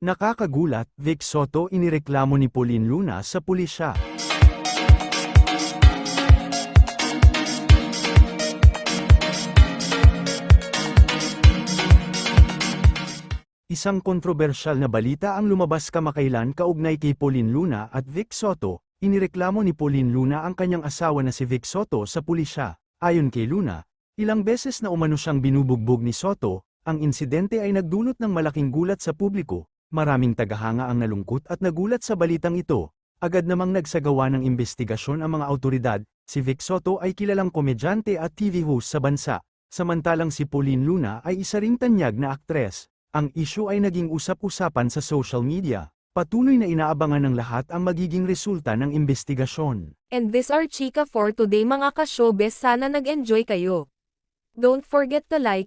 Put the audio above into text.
Nakakagulat, Vic Soto inireklamo ni Pauline Luna sa pulisya. Isang kontrobersyal na balita ang lumabas kamakailan kaugnay kay Pauline Luna at Vic Soto. Inireklamo ni Pauline Luna ang kanyang asawa na si Vic Soto sa pulisya. Ayon kay Luna, ilang beses na umano siyang binubugbog ni Soto, ang insidente ay nagdulot ng malaking gulat sa publiko. Maraming tagahanga ang nalungkot at nagulat sa balitang ito. Agad namang nagsagawa ng investigasyon ang mga autoridad. Si Vic Soto ay kilalang komedyante at TV host sa bansa. Samantalang si Pauline Luna ay isa ring tanyag na aktres. Ang issue ay naging usap-usapan sa social media. Patuloy na inaabangan ng lahat ang magiging resulta ng investigasyon. And this are Chika for today mga ka-showbiz sana nag-enjoy kayo. Don't forget to like,